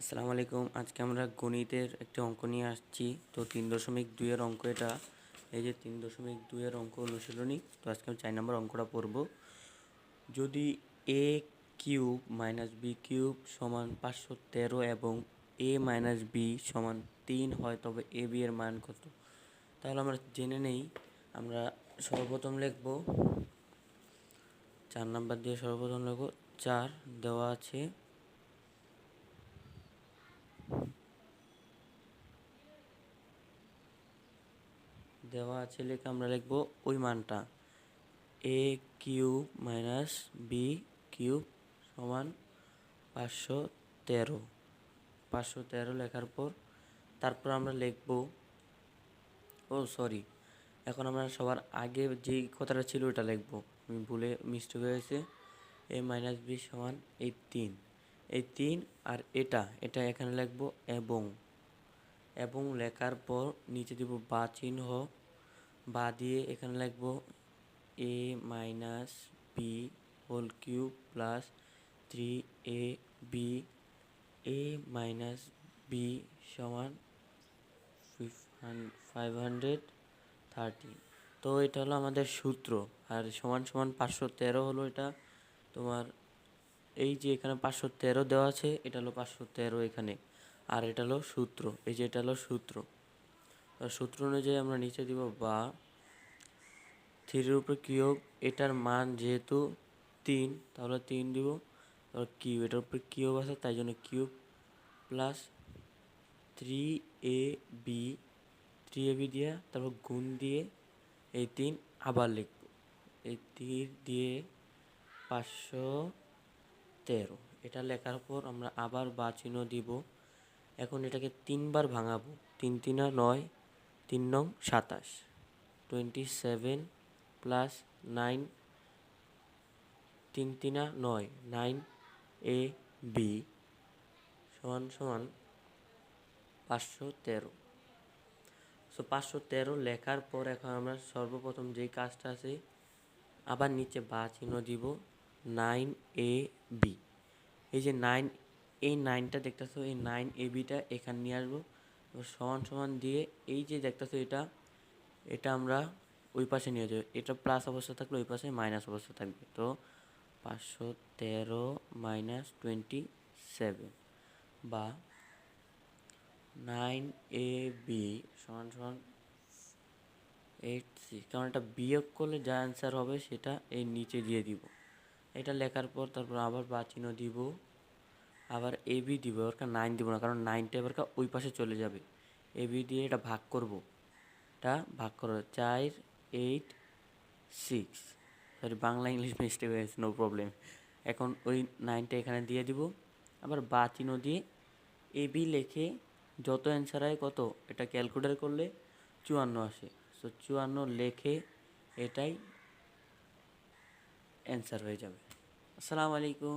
আসসালামু আলাইকুম। আজকে আমরা গণিতের একটি অঙ্ক নিয়ে আসছি। তো তিন দশমিক দুইয়ের অঙ্ক এটা। এই যে তিন দশমিক দুইয়ের অঙ্ক অনুশীলনী, তো আজকে আমি চার নম্বর অঙ্কটা পড়ব। যদি A cube minus B cube সমান পাঁচশো তেরো এবং এ মাইনাস বি সমান তিন হয়, তবে এ বি এর মান কত? তাহলে আমরা জেনে নেই। আমরা সর্বপ্রথম লিখব, চার নাম্বার দিয়ে সর্বপ্রথম লিখব, চার দেওয়া আছে দেওয়া আছে, লিখে আমরা লিখব ওই মানটা। A cube minus B cube সমান পাঁচশো তেরো। পাঁচশো তেরো লেখার পর তারপর আমরা লিখব, ও সরি, এখন আমরা সবার আগে যেই কথাটা ছিল ওটা লিখব। আমি ভুলে মিস্টেক হয়েছে এ মাইনাস বি সমান এই তিন। এই তিন আর এটা এটা এখানে লিখব এবং। এবং লেখার পর নিচে দিব বা চিহ্ন। বা দিয়ে এখানে লিখব A minus B whole cube plus three A B A minus B সমান ফাইভ হান্ড্রেড থার্টি তো এটা হলো আমাদের সূত্র, আর সমান সমান পাঁচশো তেরো হলো এটা। তোমার এই যে এখানে পাঁচশো তেরো দেওয়া আছে, এটা হলো পাঁচশো তেরো এখানে। আর এটা হলো সূত্র, এই যে এটা হলো সূত্র। সূত্র অনুযায়ী আমরা নিচে দিব বা। থ্রির উপরে কিউব এটার মান যেহেতু তিন, তাহলে তিন দিব। তারপর কিউব এটার উপরে কিউব আছে, তাই জন্য cube plus three A B, three A B দিয়ে, তারপর গুণ দিয়ে এই তিন আবার লিখব। এই তিন দিয়ে পাঁচশো তেরো, এটা লেখার পর আমরা আবার বা চিহ্ন দিব। এখন এটাকে তিনবার ভাঙাবো। তিন, তিনা নয় তিন নং সাতাশ। টোয়েন্টি সেভেন প্লাস নাইন তিন তিনা নয় নাইন এ বি সমান সমান পাঁচশো তেরো। সো পাঁচশো তেরো লেখার পর এখন আমরা সর্বপ্রথম যেই কাজটা আছে, আবার নিচে বা চিহ্ন দিব নাইন এ বি এই যে নাইন এই নাইনটা দেখতেছো, এই নাইন এ বিটা এখানে নিয়ে আসব। সমান সমান দিয়ে এই যে দেখতেছো এটা এটা আমরা ওই পাশে নিয়ে যাব। এটা প্লাস অবস্থা থাকলে ওই পাশে মাইনাস অবস্থা থাকবে। তো পাঁচশো তেরো মাইনাস টোয়েন্টি সেভেন বা নাইন এ বি সমান সমান এইট সিক্স কারণ এটা বিয়োগ করলে যা অ্যান্সার হবে সেটা এই নিচে দিয়ে দিব। এটা লেখার পর তারপর আবার বা দিব। আবার এ বি দিব এবার নাইন দিব না, কারণ নাইনটা এবার ওই পাশে চলে যাবে। এ বি দিয়ে এটা ভাগ করব। এটা ভাগ করব চার eight six sorry Bangla English mistake হয়েছে নো প্রবলেম এখন ওই নাইনটা এখানে দিয়ে দিব। আবার বা চিহ্ন দিয়ে বি লেখে যত অ্যান্সার হয় কত, এটা ক্যালকুলেটার করলে চুয়ান্ন আসে। সো চুয়ান্ন লেখে এটাই অ্যান্সার হয়ে যাবে। আসসালামু আলাইকুম।